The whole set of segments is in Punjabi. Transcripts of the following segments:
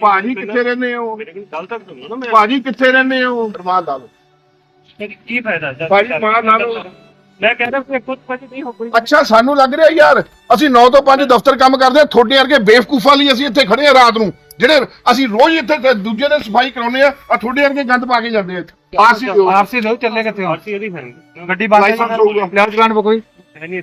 ਭਾਜੀ ਕਿੱਥੇ ਰਹਿੰਦੇ ਹੋ? ਮੇਰੇ ਕੋਲ ਗੱਲ ਤਾਂ ਸੁਣੋ ਨਾ ਮੈਂ। ਭਾਜੀ ਕਿੱਥੇ ਰਹਿੰਦੇ ਹੋ? ਰਮਾਲ ਲਾ ਲਓ। ਕੀ ਫਾਇਦਾ ਜਦ ਭਾਜੀ, ਮਾਰ ਲਾ ਲਓ। ਮੈਂ ਕਹਿੰਦਾ ਕਿ ਕੁਝ ਕੁਝ ਨਹੀਂ ਹੋ ਕੋਈ। ਅੱਛਾ ਸਾਨੂੰ ਲੱਗ ਰਿਹਾ ਯਾਰ ਅਸੀਂ 9 ਤੋਂ 5 ਦਫ਼ਤਰ ਕੰਮ ਕਰਦੇ ਆ ਤੁਹਾਡੇ ਵਰਗੇ ਬੇਵਕੂਫਾਂ ਲਈ ਅਸੀਂ ਇੱਥੇ ਖੜੇ ਆ ਰਾਤ ਨੂੰ। ਜਿਹੜੇ ਅਸੀਂ ਰੋਜ਼ ਇੱਥੇ ਦੂਜੇ ਦੇ ਸਫ਼ਾਈ ਕਰਾਉਂਦੇ ਆ ਆ ਤੁਹਾਡੇ ਵਰਗੇ ਗੰਦ ਪਾ ਕੇ ਜਾਂਦੇ ਆ ਇੱਥੇ। ਆਰਸੀ ਦਿਓ। ਆਰਸੀ ਲਓ ਚੱਲੇ ਕਿੱਥੇ ਹੋ? ਆਰਸੀ ਇਹਦੀ ਹੈ ਗੱਡੀ ਬਾਹਰ ਲਾਇਸੈਂਸ ਹੋਊਗਾ। ਚਲਾਣ ਕੋਈ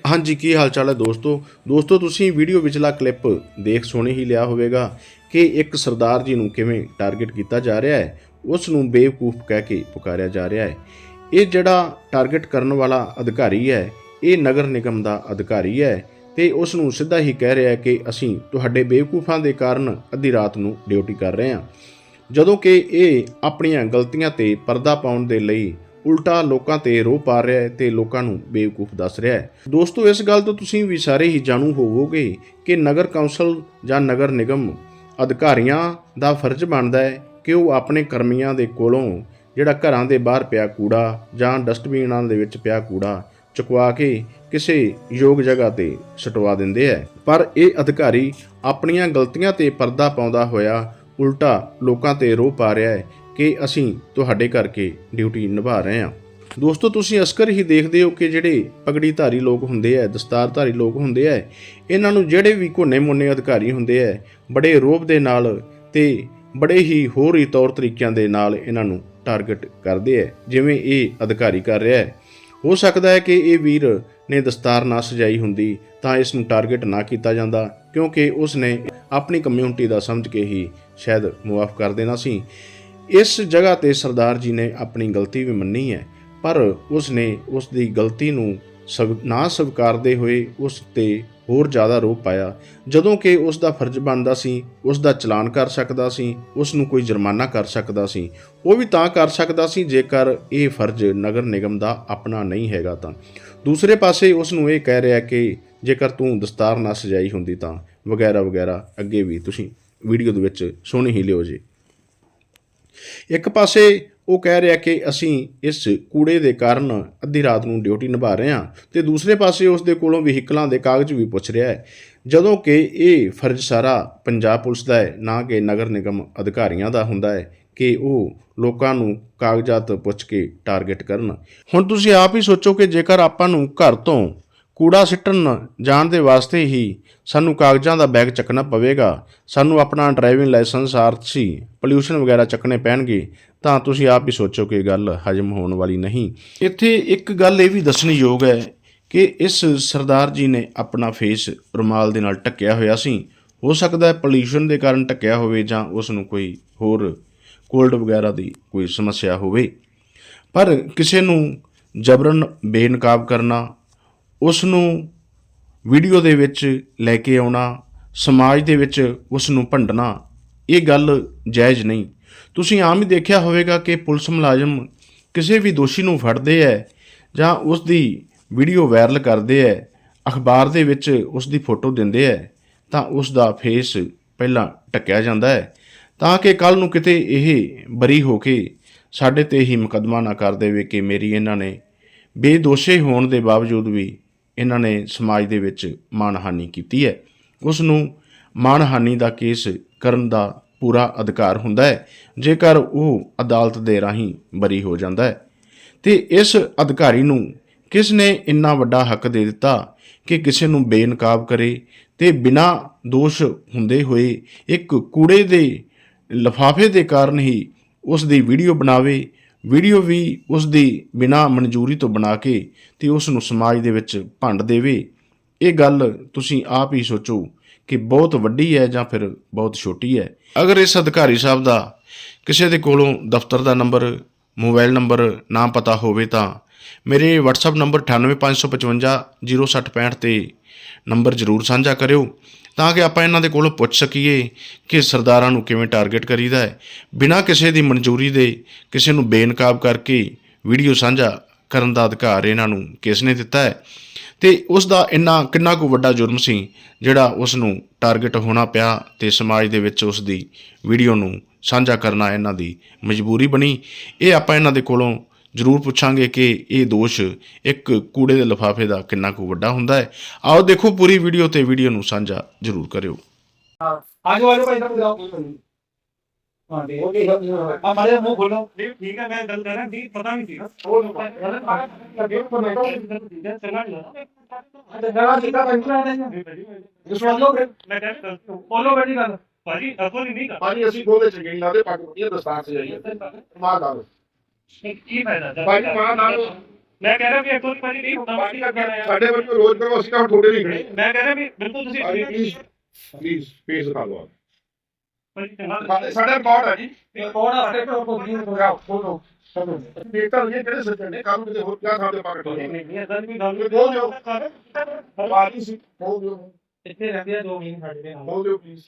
ਹਾਂਜੀ, ਕੀ ਹਾਲ ਚਾਲ ਹੈ ਦੋਸਤੋ? ਦੋਸਤੋ, ਤੁਸੀਂ ਵੀਡੀਓ ਵਿਚਲਾ ਕਲਿੱਪ ਦੇਖ ਸੁਣ ਹੀ ਲਿਆ ਹੋਵੇਗਾ ਕਿ ਇੱਕ ਸਰਦਾਰ ਜੀ ਨੂੰ ਕਿਵੇਂ ਟਾਰਗੇਟ ਕੀਤਾ ਜਾ ਰਿਹਾ ਹੈ। ਉਸ ਨੂੰ ਬੇਵਕੂਫ ਕਹਿ ਕੇ ਪੁਕਾਰਿਆ ਜਾ ਰਿਹਾ ਹੈ। ਇਹ ਜਿਹੜਾ ਟਾਰਗੇਟ ਕਰਨ ਵਾਲਾ ਅਧਿਕਾਰੀ ਹੈ, ਇਹ ਨਗਰ ਨਿਗਮ ਦਾ ਅਧਿਕਾਰੀ ਹੈ ਤੇ ਉਸ ਨੂੰ ਸਿੱਧਾ ਹੀ ਕਹਿ ਰਿਹਾ ਹੈ ਕਿ ਅਸੀਂ ਤੁਹਾਡੇ ਬੇਵਕੂਫਾਂ ਦੇ ਕਾਰਨ ਅੱਧੀ ਰਾਤ ਨੂੰ ਡਿਊਟੀ ਕਰ ਰਹੇ ਹਾਂ। ਜਦੋਂ ਕਿ ਇਹ ਆਪਣੀਆਂ ਗਲਤੀਆਂ ਤੇ ਪਰਦਾ ਪਾਉਣ ਦੇ ਲਈ ਉਲਟਾ ਲੋਕਾਂ ਤੇ ਰੋਹ ਪਾ ਰਿਹਾ ਹੈ ਤੇ ਲੋਕਾਂ ਨੂੰ ਬੇਵਕੂਫ ਦੱਸ ਰਿਹਾ ਹੈ। ਦੋਸਤੋ, ਇਸ ਗੱਲ ਤੋਂ ਤੁਸੀਂ ਵੀ ਸਾਰੇ ਹੀ ਜਾਣੂ ਹੋਵੋਗੇ ਕਿ ਨਗਰ ਕੌਂਸਲ ਜਾਂ ਨਗਰ ਨਿਗਮ ਅਧਿਕਾਰੀਆਂ ਦਾ ਫਰਜ਼ ਬਣਦਾ ਹੈ ਕਿ ਉਹ ਆਪਣੇ ਕਰਮੀਆਂ ਦੇ ਕੋਲੋਂ ਜਿਹੜਾ ਘਰਾਂ ਦੇ ਬਾਹਰ ਪਿਆ ਕੂੜਾ ਜਾਂ ਡਸਟਬਿਨਾਂ ਦੇ ਵਿੱਚ ਪਿਆ ਕੂੜਾ ਚੁਕਵਾ ਕੇ ਕਿਸੇ ਯੋਗ ਜਗ੍ਹਾ ਤੇ ਸਟਵਾ ਦਿੰਦੇ ਹੈ। ਪਰ ਇਹ ਅਧਿਕਾਰੀ ਆਪਣੀਆਂ ਗਲਤੀਆਂ ਤੇ ਪਰਦਾ ਪਾਉਂਦਾ ਹੋਇਆ ਉਲਟਾ ਲੋਕਾਂ ਤੇ ਰੋਹ ਪਾ ਰਿਹਾ ਹੈ ਕਿ ਅਸੀਂ ਤੁਹਾਡੇ ਕਰਕੇ ਡਿਊਟੀ ਨਿਭਾ ਰਹੇ ਹਾਂ। ਦੋਸਤੋ, ਤੁਸੀਂ ਅਸਕਰ ਹੀ ਦੇਖਦੇ ਹੋ ਕਿ ਜਿਹੜੇ ਪਗੜੀ ਧਾਰੀ ਲੋਕ ਹੁੰਦੇ ਆ ਦਸਤਾਰਧਾਰੀ ਲੋਕ ਹੁੰਦੇ ਆ ਇਹਨਾਂ ਨੂੰ ਜਿਹੜੇ ਵੀ ਕੋਨੇ ਮੋਨੇ ਅਧਿਕਾਰੀ ਹੁੰਦੇ ਆ ਬੜੇ ਰੋਬ ਦੇ ਨਾਲ ਤੇ ਬੜੇ ਹੀ ਹੋਰ ਹੀ ਤੌਰ ਤਰੀਕਿਆਂ ਦੇ ਨਾਲ ਇਹਨਾਂ ਨੂੰ ਟਾਰਗੇਟ ਕਰਦੇ ਆ ਜਿਵੇਂ ਇਹ ਅਧਿਕਾਰੀ ਕਰ ਰਿਹਾ ਹੈ ਹੋ ਸਕਦਾ ਹੈ ਕਿ ਇਹ ਵੀਰ ਨੇ ਦਸਤਾਰ ਨਾ ਸਜਾਈ ਹੁੰਦੀ, ਤਾਂ ਇਸ ਨੂੰ ਟਾਰਗੇਟ ਨਾ ਕੀਤਾ ਜਾਂਦਾ, ਕਿਉਂਕਿ ਉਸ ਨੇ ਆਪਣੀ ਕਮਿਊਨਿਟੀ ਦਾ ਸਮਝ ਕੇ ਹੀ ਸ਼ਾਇਦ ਮੁਆਫ ਕਰ ਦੇਣਾ ਸੀ। ਇਸ ਜਗ੍ਹਾ ਤੇ ਸਰਦਾਰ ਜੀ ਨੇ ਆਪਣੀ ਗਲਤੀ ਵੀ ਮੰਨੀ ਹੈ, ਪਰ ਉਸ ਨੇ ਉਸ ਦੀ ਗਲਤੀ ਨੂੰ ਸਵ, ਨਾ ਸਵੀਕਾਰਦੇ ਹੋਏ ਉਸ ਤੇ ਹੋਰ ਜ਼ਿਆਦਾ ਰੋਪ ਪਾਇਆ। ਜਦੋਂ ਕਿ ਉਸ ਦਾ ਫਰਜ਼ ਬਣਦਾ ਸੀ ਉਸ ਦਾ ਚਲਾਨ ਕਰ ਸਕਦਾ ਸੀ ਉਸ ਨੂੰ ਕੋਈ ਜੁਰਮਾਨਾ ਕਰ ਸਕਦਾ ਸੀ। ਉਹ ਵੀ ਤਾਂ ਕਰ ਸਕਦਾ ਸੀ, ਜੇਕਰ ਇਹ ਫਰਜ਼ ਨਗਰ ਨਿਗਮ ਦਾ ਆਪਣਾ ਨਹੀਂ ਹੈਗਾ ਤਾਂ। ਦੂਸਰੇ ਪਾਸੇ ਉਸ ਨੂੰ ਇਹ ਕਹਿ ਰਿਹਾ ਕਿ ਜੇਕਰ ਤੂੰ ਦਸਤਾਰ ਨਾ ਸਜਾਈ ਹੁੰਦੀ ਤਾਂ ਵਗੈਰਾ ਵਗੈਰਾ ਅੱਗੇ ਵੀ ਤੁਸੀਂ ਵੀਡੀਓ ਦੇ ਵਿੱਚ ਸੁਣ ਹੀ ਲਿਓ ਜੀ। ਇੱਕ ਪਾਸੇ ਉਹ ਕਹਿ ਰਿਹਾ ਕਿ ਅਸੀਂ ਇਸ ਕੂੜੇ ਦੇ ਕਾਰਨ ਅੱਧੀ ਰਾਤ ਨੂੰ ਡਿਊਟੀ ਨਿਭਾ ਰਹੇ ਹਾਂ ਤੇ ਦੂਸਰੇ ਪਾਸੇ ਉਸ ਦੇ ਕੋਲੋਂ ਵਹੀਕਲਾਂ ਦੇ ਕਾਗਜ਼ ਵੀ ਪੁੱਛ ਰਿਹਾ ਹੈ। ਜਦੋਂ ਕਿ ਇਹ ਫਰਜ਼ ਸਾਰਾ ਪੰਜਾਬ ਪੁਲਿਸ ਦਾ ਹੈ, ਨਾ ਕਿ ਨਗਰ ਨਿਗਮ ਅਧਿਕਾਰੀਆਂ ਦਾ ਹੁੰਦਾ ਹੈ ਕਿ ਉਹ ਲੋਕਾਂ ਨੂੰ ਕਾਗਜ਼ਾਤ ਪੁੱਛ ਕੇ ਟਾਰਗੇਟ ਕਰਨ। ਹੁਣ ਤੁਸੀਂ ਆਪ ਹੀ ਸੋਚੋ ਕਿ ਜੇਕਰ ਆਪਾਂ ਨੂੰ ਘਰ ਤੋਂ ਕੂੜਾ ਸਿੱਟਣ ਜਾਣ ਦੇ ਵਾਸਤੇ ਹੀ ਸਾਨੂੰ ਕਾਗਜ਼ਾਂ ਦਾ ਬੈਗ ਚੱਕਣਾ ਪਵੇਗਾ। ਸਾਨੂੰ ਆਪਣਾ ਡਰਾਈਵਿੰਗ ਲਾਇਸੈਂਸ, ਆਰਸੀ, ਪੋਲਿਊਸ਼ਨ ਵਗੈਰਾ ਚੱਕਣੇ ਪੈਣਗੇ, ਤਾਂ ਤੁਸੀਂ ਆਪ ਹੀ ਸੋਚੋ ਕਿ ਗੱਲ ਹਜਮ ਹੋਣ ਵਾਲੀ ਨਹੀਂ। ਇੱਥੇ ਇੱਕ ਗੱਲ ਇਹ ਵੀ ਦੱਸਣੀ ਯੋਗ ਹੈ ਕਿ ਇਸ ਸਰਦਾਰ ਜੀ ਨੇ ਆਪਣਾ ਫੇਸ ਰੁਮਾਲ ਦੇ ਨਾਲ ਢੱਕਿਆ ਹੋਇਆ ਸੀ। ਹੋ ਸਕਦਾ ਹੈ ਪੋਲਿਊਸ਼ਨ ਦੇ ਕਾਰਨ ਢੱਕਿਆ ਹੋਵੇ ਜਾਂ ਉਸ ਨੂੰ ਕੋਈ ਹੋਰ ਕੋਲਡ ਵਗੈਰਾ ਦੀ ਕੋਈ ਸਮੱਸਿਆ ਹੋਵੇ। ਪਰ ਕਿਸੇ ਨੂੰ ਜਬਰਨ, ਬੇਨਕਾਬ ਕਰਨਾ ਉਸ ਨੂੰ ਵੀਡੀਓ ਦੇ ਵਿੱਚ ਲੈ ਕੇ ਆਉਣਾ, ਸਮਾਜ ਦੇ ਵਿੱਚ ਉਸ ਨੂੰ ਭੰਡਣਾ, ਇਹ ਗੱਲ ਜਾਇਜ਼ ਨਹੀਂ। ਤੁਸੀਂ ਆਮ ਹੀ ਦੇਖਿਆ ਹੋਵੇਗਾ ਕਿ ਪੁਲਿਸ ਮੁਲਾਜ਼ਮ ਕਿਸੇ ਵੀ ਦੋਸ਼ੀ ਨੂੰ ਫੜਦੇ ਹੈ ਜਾਂ ਉਸ ਦੀ ਵੀਡੀਓ ਵਾਇਰਲ ਕਰਦੇ ਹੈ ਅਖਬਾਰ ਦੇ ਵਿੱਚ ਉਸ ਦੀ ਫੋਟੋ ਦਿੰਦੇ ਹੈ ਤਾਂ ਉਸ ਦਾ ਫੇਸ ਪਹਿਲਾਂ ਢੱਕਿਆ ਜਾਂਦਾ ਹੈ ਤਾਂ ਕਿ ਕੱਲ ਨੂੰ ਕਿਤੇ ਇਹ ਬਰੀ ਹੋ ਕੇ ਸਾਡੇ ਤੇ ਹੀ ਮੁਕੱਦਮਾ ਨਾ ਕਰ ਦੇਵੇ ਕਿ ਮੇਰੀ ਇਹਨਾਂ ਨੇ ਬੇਦੋਸ਼ੇ ਹੋਣ ਦੇ ਬਾਵਜੂਦ ਵੀ ਇਹਨਾਂ ਨੇ ਸਮਾਜ ਦੇ ਵਿੱਚ ਮਾਣਹਾਨੀ ਕੀਤੀ ਹੈ। ਉਸ ਨੂੰ ਮਾਣਹਾਨੀ ਦਾ ਕੇਸ ਕਰਨ ਦਾ ਪੂਰਾ ਅਧਿਕਾਰ ਹੁੰਦਾ ਹੈ, ਜੇਕਰ ਉਹ ਅਦਾਲਤ ਦੇ ਰਾਹੀਂ ਬਰੀ ਹੋ ਜਾਂਦਾ ਹੈ। ਤੇ ਇਸ ਅਧਿਕਾਰੀ ਨੂੰ ਕਿਸ ਨੇ ਇੰਨਾ ਵੱਡਾ ਹੱਕ ਦੇ ਦਿੱਤਾ ਕਿ ਕਿਸੇ ਨੂੰ ਬੇਨਕਾਬ ਕਰੇ ਤੇ ਬਿਨਾਂ ਦੋਸ਼ ਹੁੰਦੇ ਹੋਏ ਇੱਕ ਕੂੜੇ ਦੇ ਲਿਫਾਫੇ ਦੇ ਕਾਰਨ ਹੀ ਉਸ ਦੀ ਵੀਡੀਓ ਬਣਾਵੇ ਵੀਡੀਓ ਵੀ ਉਸ ਦੀ ਬਿਨਾਂ ਮਨਜ਼ੂਰੀ ਤੋਂ ਬਣਾ ਕੇ ਤੇ ਉਸ ਨੂੰ ਸਮਾਜ ਦੇ ਵਿੱਚ ਭੰਡ ਦੇਵੇ। ਇਹ ਗੱਲ ਤੁਸੀਂ ਆਪ ਹੀ ਸੋਚੋ ਕਿ ਬਹੁਤ ਵੱਡੀ ਹੈ ਜਾਂ ਫਿਰ ਬਹੁਤ ਛੋਟੀ ਹੈ। ਅਗਰ ਇਸ ਅਧਿਕਾਰੀ ਸਾਹਿਬ ਦਾ ਕਿਸੇ ਦੇ ਕੋਲੋਂ ਦਫ਼ਤਰ ਦਾ ਨੰਬਰ, ਮੋਬਾਈਲ ਨੰਬਰ ਨਾ ਪਤਾ ਹੋਵੇ ਤਾਂ ਮੇਰੇ WhatsApp ਨੰਬਰ 9855506065 ਤੇ ਨੰਬਰ ਜ਼ਰੂਰ ਸਾਂਝਾ ਕਰਿਓ ਤਾਂ ਕਿ ਆਪਾਂ ਇਹਨਾਂ ਦੇ ਕੋਲੋਂ ਪੁੱਛ ਸਕੀਏ ਕਿ ਸਰਦਾਰਾਂ ਨੂੰ ਕਿਵੇਂ ਟਾਰਗੇਟ ਕਰੀਦਾ ਹੈ। ਬਿਨਾਂ ਕਿਸੇ ਦੀ ਮਨਜ਼ੂਰੀ ਦੇ, ਕਿਸੇ ਨੂੰ ਬੇਨਕਾਬ ਕਰਕੇ ਵੀਡੀਓ ਸਾਂਝਾ ਕਰਨ ਦਾ ਅਧਿਕਾਰ ਇਹਨਾਂ ਨੂੰ ਕਿਸ ਨੇ ਦਿੱਤਾ ਹੈ? ਤੇ ਉਸ ਦਾ ਇੰਨਾ ਕਿੰਨਾ ਕੁ ਵੱਡਾ ਜੁਰਮ ਸੀ ਜਿਹੜਾ ਉਸ ਨੂੰ ਟਾਰਗੇਟ ਹੋਣਾ ਪਿਆ ਤੇ ਸਮਾਜ ਦੇ ਵਿੱਚ ਉਸ ਦੀ ਵੀਡੀਓ ਨੂੰ ਸਾਂਝਾ ਕਰਨਾ ਇਹਨਾਂ ਦੀ ਮਜਬੂਰੀ ਬਣੀ। ਇਹ ਆਪਾਂ ਇਹਨਾਂ ਦੇ ਕੋਲੋਂ ਜ਼ਰੂਰ ਪੁੱਛਾਂਗੇ ਕਿ ਇਹ ਦੋਸ਼ ਇੱਕ ਕੂੜੇ ਦੇ ਲਿਫਾਫੇ ਦਾ ਕਿੰਨਾ ਕੁ ਵੱਡਾ ਹੁੰਦਾ ਹੈ। ਆਓ ਦੇਖੋ ਪੂਰੀ ਵੀਡੀਓ ਤੇ ਵੀਡੀਓ ਨੂੰ ਸਾਂਝਾ ਜ਼ਰੂਰ ਕਰਿਓ। ਆਜੋ ਆਜੋ ਭਾਈ ਸਾਹਿਬ ਜਾਓ। ਹਾਂਜੀ ਆ ਮਾਰੇ ਮੂੰਹ ਖੋਲੋ। ਨਹੀਂ ਠੀਕ ਹੈ ਮੈਂ ਗੱਲ ਕਰ ਰਿਹਾ ਸੀ ਪਤਾ ਨਹੀਂ ਸੀ। ਚੰਗਾ ਨਹੀਂ ਜਗ੍ਹਾ ਜਿੱਦਾਂ ਪੈਂਟਰ ਆਣੇ ਲੱਗਦਾ ਸੁਣ ਲਓ ਫਿਰ। ਮੈਂ ਕਹਿੰਦਾ ਬੋਲੋ ਬੈਠੀ ਗੱਲ। ਭਾਜੀ ਅਕਲ ਹੀ ਨਹੀਂ ਕਰ ਭਾਜੀ ਅਸੀਂ ਖੋਲੇ ਚ ਦਸਤਾਰ ਜਾਈਏ ਮਾਂ ਦਾ ਕੀ ਫਾਇਦਾ ਭਾਜੀ ਮਾਂ ਨਾਲ ਮੈਂ ਕਹਿ ਰਿਹਾ ਵੀ ਅਕਲ ਭਾਜੀ ਨਹੀਂ ਹੁੰਦਾ ਭਾਜੀ ਸਾਡੇ ਵੱਲੋਂ ਰੋਜ਼ ਕਰੋ ਅਸੀਂ ਤਾਂ ਤੁਹਾਡੇ ਨਹੀਂ ਖੜੇ। ਮੈਂ ਕਹਿ ਰਿਹਾ ਵੀ ਬਿਲਕੁਲ ਤੁਸੀਂ ਪਲੀਜ਼ ਪਲੀਜ਼ ਪੇਸ਼ ਲਓ ਭਾਜੀ ਚੰਗਾ। ਸਾਡੇ ਸਾਡੇ ਰਿਕਾਰਡ ਹੈ ਜੀ। ਕੋਣ ਹਸਤੇ ਤੇ ਕੋ ਨਹੀਂ ਲਗਾਓ ਬੋਲੋ ਦੇਖਤਾ ਇਹ ਕਿਹੜੇ ਸੱਜਣ ਨੇ ਕਾਨੂੰਨ ਦੇ ਹੋਰ ਕਿਆ ਸਾਡੇ ਪਾਕਟ ਨਹੀਂ ਹੋਣੇ। ਨਹੀਂ ਇਦਾਂ ਦੀ ਗੱਲ ਬੋਲ ਦਿਓ। ਭਾਜੀ ਸੀ। ਬੋਲ ਦਿਓ। ਇੱਥੇ ਰਹਿੰਦੇ ਆ ਦੋ ਮਹੀਨੇ ਸਾਡੇ ਦੇ ਬੋਲ ਦਿਓ ਪਲੀਜ਼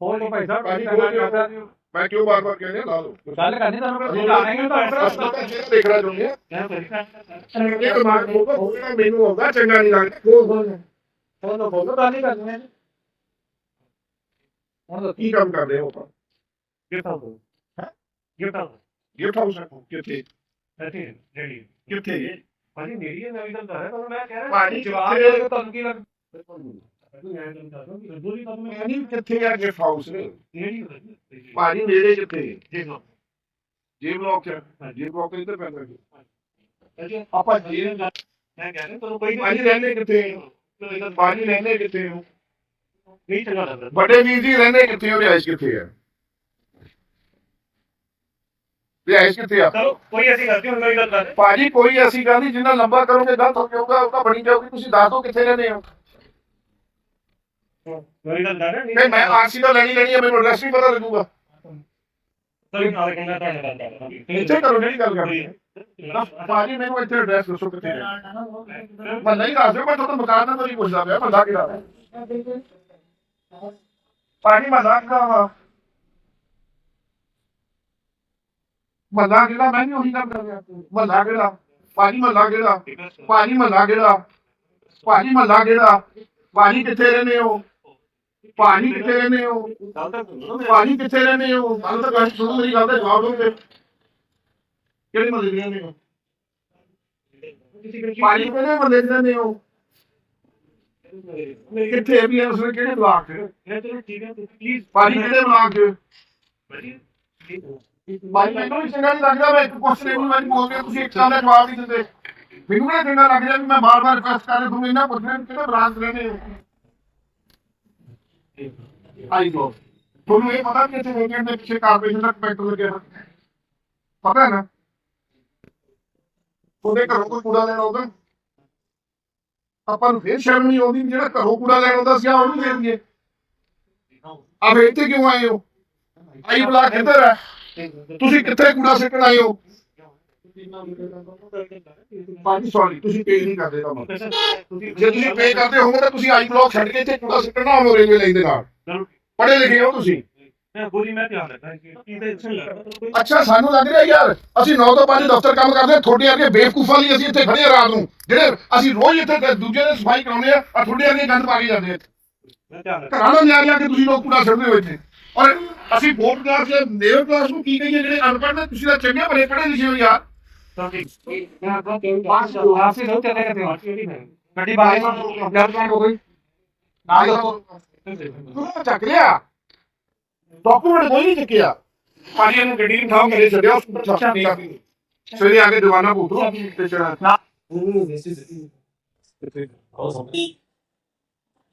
ਹੋਰ ਕੋ ਪੈਸਾ ਭਾਜੀ ਬੋਲ ਦਿਓ। ਮੈਂ ਕਿਉਂ ਬਾਰ ਬਾਰ ਕਹਿੰਦੇ ਲਾ ਲਓ। ਗੱਲ ਕਰਨੀ ਤੁਹਾਨੂੰ ਕੋਈ ਲਾਣਗੇ ਤਾਂ ਅਸੀਂ ਤਾਂ ਜਿਹੜਾ ਦੇਖਣਾ ਚਾਹੁੰਦੇ ਆ। ਇਹ ਦਿਮਾਗ ਮੋਗਾ ਹੋ ਜਿਹੜਾ ਮੈਨੂੰ ਆਉਂਦਾ ਚੰਗਾ ਨਹੀਂ ਲੱਗਦਾ। ਬੋਲ ਬੋਲ ਬੋਲੋ ਬੋਲੋ ਗੱਲ ਨਹੀਂ ਕਰਨੀ ਹੈ ਹੁਣ ਦੱਸੋ ਕੀ ਕੰਮ ਕਰਦੇ ਹੋ ਆਪਾਂ? ਗਿਫਟ ਹਾਊਸ ਹੈਂ? ਗਿਫਟ ਹਾਊਸ ਗਿਫਟ ਹਾਊਸ ਕਿੱਥੇ? ਇੱਥੇ ਜਿਹੜੀ। ਕਿੱਥੇ? ਭਾਜੀ ਮੇਰੀ ਨਵੀਂ ਗੱਲ ਕਰ ਰਿਹਾ ਤੁਹਾਨੂੰ ਮੈਂ ਕਹਿ ਰਿਹਾ ਭਾਜੀ ਜਵਾਬ ਦੇ ਤੁਹਾਨੂੰ ਕੀ ਲੱਗ ਨਹੀਂ ਕਿੱਥੇ ਆ ਗਿਫਟ ਹਾਊਸ ਜਿਹੜੀ ਭਾਜੀ ਨੇੜੇ ਕਿੱਥੇ? ਦੇਖ ਲਓ ਜੇ ਬਲੌਕ ਚ ਜੇ ਬਲੌਕ ਇੱਧਰ ਪੈਂਦਾ ਜੀ। ਅੱਛਾ ਆਪਾਂ ਜੇ ਮੈਂ ਕਹਿ ਰਿਹਾ ਤੁਹਾਨੂੰ ਕੋਈ ਭਾਜੀ ਰਹਿੰਦੇ ਕਿੱਥੇ? ਹੋ? ਭਾਜੀ ਰਹਿੰਦੇ ਕਿੱਥੇ ਹੋ? ਨਹੀਂ ਚੰਗਾ ਲੱਗਦਾ ਵੱਡੇ ਵੀਰ ਜੀ ਰਹਿੰਦੇ ਕਿੱਥੇ ਹੋ? ਰਿਹਾਇਸ਼ ਕਿੱਥੇ ਆ? ਰਿਹਾਇਸ਼ ਕਿੱਥੇ ਆ? ਚਲੋ ਕੋਈ ਐਸੀ ਗਲਤੀ ਹੁਣ ਮੇਰੀ ਗੱਲ ਕਰ ਭਾਜੀ ਕੋਈ ਐਸੀ ਗੱਲ ਨਹੀਂ ਜਿੰਨਾ ਲੰਬਾ ਕਰੋਗੇ ਗਲਤ ਹੋ ਜਾਊਗਾ ਉਹਦਾ ਬਣੀ ਜਾਊਗੀ। ਤੁਸੀਂ ਦੱਸ ਦਿਓ ਕਿੱਥੇ ਰਹਿੰਦੇ ਹੋ? ਮੇਰੀ ਗੱਲ ਕਰ ਰਿਹਾ ਨਹੀਂ ਮੈਂ ਆਰਸੀ ਤਾਂ ਲੈਣੀ ਲੈਣੀ ਹੈ ਮੈਨੂੰ ਐਡਰੈਸ ਵੀ ਪਤਾ ਲੱਗੂਗਾ। ਚਲੋ ਨਾਲ ਕਹਿੰਦਾ ਤੁਹਾਡੇ ਨਾਲ ਗੱਲ ਕਰਾਂਗੇ ਇੱਥੇ ਕਰੋ ਜਿਹੜੀ ਗੱਲ ਕਰਨੀ ਹੈ। ਭਾਜੀ ਮੈਨੂੰ ਇੱਥੇ ਐਡਰੈਸ ਦੱਸੋ ਕਿੱਥੇ ਹੈ। ਮੈਂ ਨਹੀਂ ਦੱਸ ਦਿਓ ਮੈਂ ਤੁਹਾਨੂੰ ਮਕਾਨ ਦਾ ਨਹੀਂ ਪੁੱਛਦਾ ਪਿਆ ਬੰਦਾ ਕਿਹੜਾ ਹੈ। ਭਾਜੀ ਮਜ਼ਾਕ ਦਾ ਵਾ? ਮੱਲਾ ਕਿਹੜਾ ਮੈਂ ਵੀ ਉਹੀ ਕੰਮ ਕਰ ਰਿਹਾ। ਮੱਲਾ ਕਿਹੜਾ? ਭਾਜੀ ਮੱਲਾ ਕਿਹੜਾ? ਭਾਜੀ ਮੱਲਾ ਕਿਹੜਾ? ਭਾਜੀ ਮੱਲਾ ਕਿਹੜਾ? ਭਾਜੀ ਕਿੱਥੇ ਰਹਿੰਦੇ ਹੋ? ਭਾਜੀ ਕਿੱਥੇ ਰਹਿੰਦੇ ਹੋ? ਨਾ। ਭਾਜੀ ਕਿੱਥੇ ਰਹਿੰਦੇ ਹੋ? ਗੱਲ ਤਾਂ ਗੱਲ ਸੁਣੋ ਮੇਰੀ ਗੱਲ ਦਾ ਜਵਾਬ ਦਿਓ ਕਿਹੜੇ ਮੱਲੇ ਦੇ ਰਹਿੰਦੇ ਹੋ? ਭਾਜੀ ਕਿਹੜੇ ਮੱਲੇ ਦੇ ਰਹਿੰਦੇ ਹੋ? ਕਿੱਥੇ ਵੀ ਹੈ ਉਸਨੇ ਕਿਹੜੇ ਬਲਾਕ ਚ? ਚਲੋ ਠੀਕ ਹੈ ਪਲੀਜ਼ ਭਾਜੀ ਕਿਹੜੇ ਬਲਾਕ ਚ? ਭਾਜੀ ਮੈਨੂੰ ਵੀ ਚੰਗਾ ਨਹੀਂ ਲੱਗਦਾ ਮੈਂ ਇੱਕ ਕੁਐਸਚਨ ਨੂੰ ਮੈਂ ਬੋਲ ਰਿਹਾ ਤੁਸੀਂ ਇੱਕ ਸਾਲ ਦਾ ਜਵਾਬ ਨਹੀਂ ਦਿੰਦੇ। ਮੈਨੂੰ ਵੀ ਚੰਗਾ ਲੱਗ ਰਿਹਾ ਵੀ ਮੈਂ ਬਾਰ-ਬਾਰ ਰਿਕਵੈਸਟ ਕਰ ਰਿਹਾ ਤੁਹਾਨੂੰ ਇੰਨਾ ਪੁੱਛ ਰਿਹਾ ਕਿਹੜੇ ਬਲਾਕ ਰਹਿੰਦੇ ਹੋ? ਆਈ ਲੋ ਤੁਹਾਨੂੰ ਇਹ ਪਤਾ ਕਿ ਇੱਥੇ ਵੇਕੈਂਟ ਦੇ ਪਿੱਛੇ ਕਾਰਪੋਰੇਸ਼ਨ ਦਾ ਕੰਪੈਕਟਰ ਲੱਗਿਆ ਹੋਇਆ? ਪਤਾ ਹੈ ਨਾ? ਉਹਦੇ ਘਰੋਂ ਕੋਈ ਕੂੜਾ ਲੈਣ ਆਉਂਦਾ? ਆਪਾਂ ਨੂੰ ਫੇਰ ਸ਼ਰਮ ਨਹੀਂ ਆਉਂਦੀ ਜਿਹੜਾ ਘਰੋਂ ਕੂੜਾ ਲੈਣ ਆਉਂਦਾ ਸੀ ਆ ਉਹਨੂੰ ਦੇ ਦਈਏ। ਆ ਇੱਥੇ ਕਿਉਂ ਆਏ ਹੋ? ਆਈ ਬਲਾਕ ਇੱਧਰ ਹੈ? ਤੁਸੀਂ ਕਿੱਥੇ ਕੂੜਾ ਸਿੱਟਣ ਆਏ ਹੋ? ਭਾਜੀ ਸੌਰੀ ਤੁਸੀਂ ਪੇ ਨਹੀਂ ਕਰਦੇ ਤਾਂ ਤੁਸੀਂ ਜੇ ਤੁਸੀਂ ਪੇ ਕਰਦੇ ਹੋਵੋਗੇ ਤਾਂ ਤੁਸੀਂ ਆਈ ਬਲਾਕ ਛੱਡ ਕੇ ਇੱਥੇ ਕੂੜਾ ਸਿੱਟਣਾ ਹੋਵੇ ਰੇਲਵੇ ਲਾਈਨ ਦੇ ਨਾਲ। ਪੜ੍ਹੇ ਲਿਖੇ ਹੋ ਤੁਸੀਂ। ਪੂਰੀ ਅੱਛਾ ਸਾਨੂੰ ਲੱਗ ਰਿਹਾ ਯਾਰ ਅਸੀਂ 9 ਤੋਂ 5 ਦਫ਼ਤਰ ਕੰਮ ਕਰਦੇ ਹਾਂ ਤੁਹਾਡੇ ਵਰਗੇ ਬੇਵਕੂਫਾਂ ਲਈ ਅਸੀਂ ਇੱਥੇ ਖੜੇ ਹਾਂ ਰਾਤ ਨੂੰ। ਜਿਹੜੇ ਅਸੀਂ ਰੋਜ਼ ਇੱਥੇ ਦੂਜੇ ਦੇ ਸਫ਼ਾਈ ਕਰਾਉਂਦੇ ਆ ਆ ਤੁਹਾਡੇ ਵਰਗੇ ਗੰਦ ਪਾ ਕੇ ਜਾਂਦੇ ਆ ਘਰਾਂ ਦਾ ਨਿਆਰ ਲਿਆ ਕੇ ਤੁਸੀਂ ਲੋਕ ਕੂੜਾ ਛੱਡਦੇ ਹੋ ਇੱਥੇ। ਔਰ ਅਸੀਂ ਬੋਰਡ ਕਲਾਸ ਦੇ ਨੇਵਰ ਕਲਾਸ ਨੂੰ ਕੀ ਕਹੀਏ ਜਿਹੜੇ ਅਨਪੜ੍ਹ ਨੇ ਤੁਸੀਂ ਤਾਂ ਚੰਗੇ ਭਲੇ ਪੜ੍ਹੇ ਲਿਖੇ ਹੋ ਯਾਰ। ਗੱਡੀ ਬਾਰੇ ਅਪਡੇਟ ਹੋ ਗਈ ਨਾਲ ਚੱਕ ਲਿਆ। ਡਾਕੂਮੈਂਟ ਕੋਈ ਨਹੀਂ ਚੱਕਿਆ। ਪਾਣੀ ਨੂੰ ਗੱਡੀ ਨੂੰ ਠਾਉ ਕਰੇ ਛੱਡਿਆ ਉਸ ਪਰ ਚਰਚਾ ਨਹੀਂ ਕਰਨੀ ਸਵੇਰੇ ਆ ਕੇ ਦੁਬਾਰਾ ਪੁੱਛੋ ਤੇ ਚੜਾ ਨਾ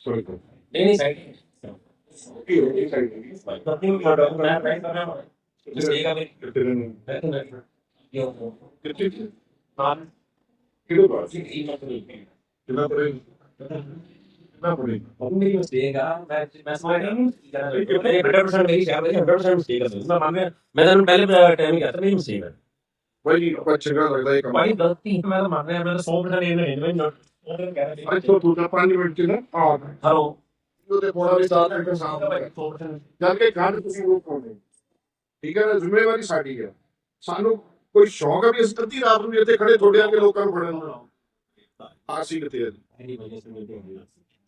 ਸੋਰੀ ਨਹੀਂ ਨਹੀਂ ਸਾਈਡ ਓਕੇ ਓਕੇ ਸਾਈਡ ਨਹੀਂ ਸਾਈਡ ਨਹੀਂ ਮੈਂ ਡਾਕੂਮੈਂਟ ਬਣਾਇਆ ਰਾਈਟ ਕਰਨਾ। ਹੈ ਜਿਸ ਜਗ੍ਹਾ ਤੇ ਕਿੱਥੇ ਹਾਂ ਕਿਹੜੇ ਪਾਸ ਕਿੰਨਾ ਪੜੇ ਕਿੰਨਾ ਪੜੇ ਮੇਰੀ ਮਿਸਟੇਕ ਆ ਮੈਂ ਮੈਂ ਸਮਝਦਾ ਨਹੀਂ ਕਿ ਬੇਟਾ ਪਰਸੈਂਟ ਮੇਰੀ ਸ਼ਾਇਦ 100% ਮਿਸਟੇਕ ਆ ਮੈਂ ਮੰਨਿਆ ਮੈਂ ਤੁਹਾਨੂੰ ਪਹਿਲੇ ਟਾਈਮ ਹੀ ਕਹਤਾ ਮੇਰੀ ਮਿਸਟੇਕ ਆ ਬੜੀ ਆਪਾਂ ਚੰਗਾ ਲੱਗਦਾ ਇਹ ਕੰਮ ਬੜੀ ਗਲਤੀ ਮੈਂ ਤਾਂ ਮੰਨ ਰਿਹਾ ਮੈਂ ਤਾਂ 100% ਇਹ ਨਹੀਂ ਮੈਂ ਨਾ ਉਹ ਕਹਿ ਰਿਹਾ ਅੱਛਾ ਤੂੰ ਤਾਂ 5 ਮਿੰਟ ਚ ਨਾ ਆ ਹਲੋ ਉਹਦੇ ਬੋੜਾ ਵੀ ਸਾਥ ਰੱਖੇ ਸਾਹਮਣੇ ਜਦ ਕਿ ਗੰਢ ਤੁਸੀਂ ਉਹ ਕੋਨੇ ਠੀਕ ਹੈ ਨਾ ਜ਼ਿੰਮੇਵਾਰੀ ਸਾਡੀ ਹੈ ਸਾਨੂੰ ਕੋਈ ਸ਼ੌਂਕ ਹੈ ਵੀ ਅਸੀਂ ਅੱਧੀ ਰਾਤ ਨੂੰ ਇੱਥੇ ਖੜੇ ਥੋੜੇ ਆ ਕੇ ਲੋਕਾਂ ਨੂੰ ਫੜਨ ਨੂੰ? ਆਸੀ ਕਿਤੇ ਹੈ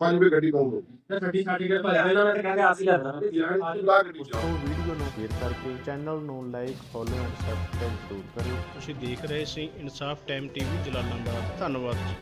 ਪੰਜ ਵੇ ਗੱਡੀ ਪਾਉਂ ਲੋ ਗੱਡੀ ਸਾਡੀ ਗੱਲ ਭਰਿਆ ਇਹਨਾਂ ਨੇ ਕਹਿੰਦੇ ਆਸੀ ਲੱਗਦਾ ਵੀਡੀਓ ਨੂੰ ਸ਼ੇਅਰ ਕਰਕੇ ਚੈਨਲ ਨੂੰ ਲਾਈਕ ਫੋਲੋ ਐਂਡ ਸਬਸਕ੍ਰਾਈਬ ਜ਼ਰੂਰ ਤੁਸੀਂ ਦੇਖ ਰਹੇ ਸੀ ਇਨਸਾਫ ਟਾਈਮ ਟੀਵੀ ਜਲਾਲਾਬਾਦ। ਧੰਨਵਾਦ